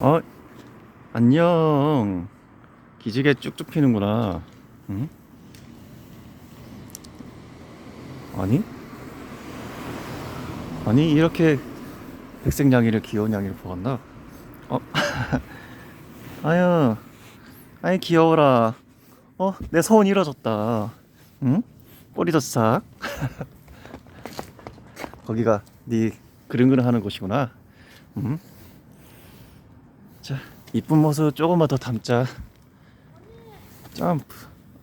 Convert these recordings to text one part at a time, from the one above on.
어, 안녕. 기지개 쭉쭉 피는구나. 응? 아니? 아니, 이렇게 백색 양이를 귀여운 양이를 보았나? 어? 아유, 아이, 귀여워라. 어, 내 소원 이뤄졌다. 응? 꼬리도 싹. 거기가 네 그릉그릉 하는 곳이구나. 응? 자, 이쁜 모습 조금만 더 담자. 점프.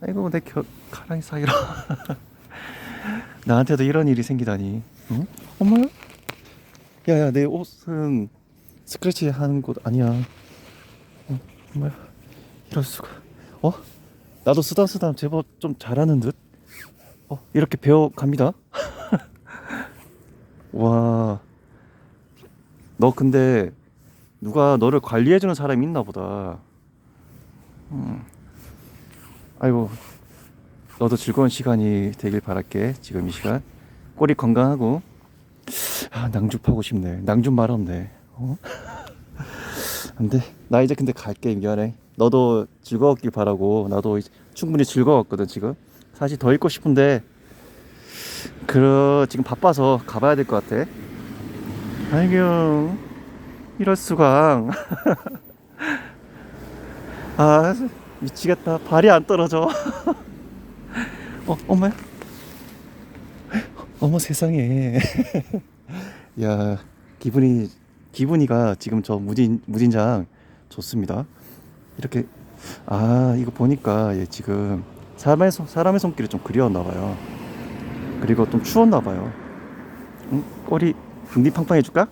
아이고, 내 겨, 가랑이 사이로. 나한테도 이런 일이 생기다니. 응? 엄마야? 야야, 내 옷은 스크래치 하는 곳 아니야. 어, 엄마야. 이럴 수가. 어? 나도 쓰담쓰담 제법 좀 잘하는 듯? 어, 이렇게 배워 갑니다. 와. 너 근데 누가 너를 관리해주는 사람이 있나 보다. 음. 아이고, 너도 즐거운 시간이 되길 바랄게. 지금 이 시간. 꼬리 건강하고. 아, 낭줍하고 싶네. 낭줍 말 없네. 어? 안 돼. 나 이제 근데 갈게. 미안해. 너도 즐거웠길 바라고. 나도 충분히 즐거웠거든, 지금. 사실 더 있고 싶은데. 그, 지금 바빠서 가봐야 될 것 같아. 아이고. 이럴 수가. 아, 미치겠다. 발이 안 떨어져. 어, 엄마야? 어머 세상에. 야, 기분이 기분이가 지금 저 무딘 무딘장 좋습니다. 이렇게 아, 이거 보니까 얘 지금 사람의 손, 사람의 손길이 좀 그리웠나 봐요. 그리고 좀 추웠나 봐요. 응? 꼬리 등뒤 팡팡 해줄까?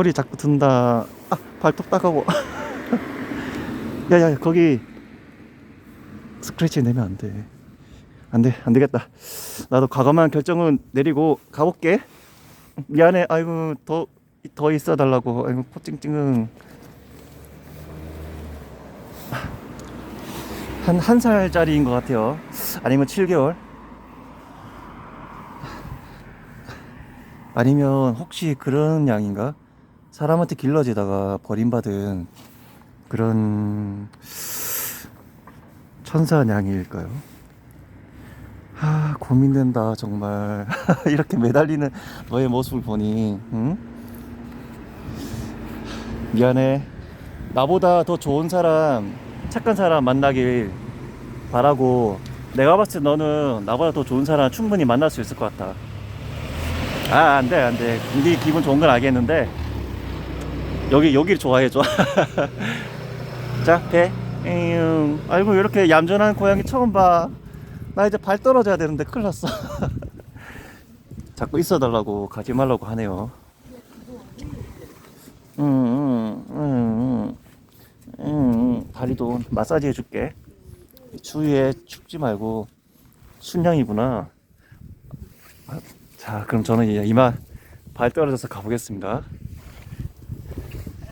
꼬리 자꾸 든다. 아, 발톱 따가워. 야야, 거기 스크래치 내면 안 돼. 안 돼, 안 되겠다. 나도 과감한 결정은 내리고 가볼게. 미안해. 아이고, 더, 더 있어 달라고. 아이고, 코 찡찡은. 한, 한 살짜리인 것 같아요. 아니면 7개월. 아니면 혹시 그런 양인가? 사람한테 길러지다가 버림받은 그런 천사냥일까요? 아 고민된다 정말 이렇게 매달리는 너의 모습을 보니 응? 미안해 나보다 더 좋은 사람 착한 사람 만나길 바라고 내가 봤을 때 너는 나보다 더 좋은 사람 충분히 만날 수 있을 것 같아 아 안 돼 안 돼 네 기분 좋은 건 알겠는데 여기 여기를 좋아해줘 자, 배. 에휴, 아이고 이렇게 얌전한 고양이 처음 봐. 나 이제 발 떨어져야 되는데 큰일 났어. 자꾸 있어 달라고 가지 말라고 하네요. 응, 응, 응, 응, 응. 다리도 마사지 해줄게. 추위에 춥지 말고 순양이구나. 아, 자, 그럼 저는 이만 발 떨어져서 가보겠습니다.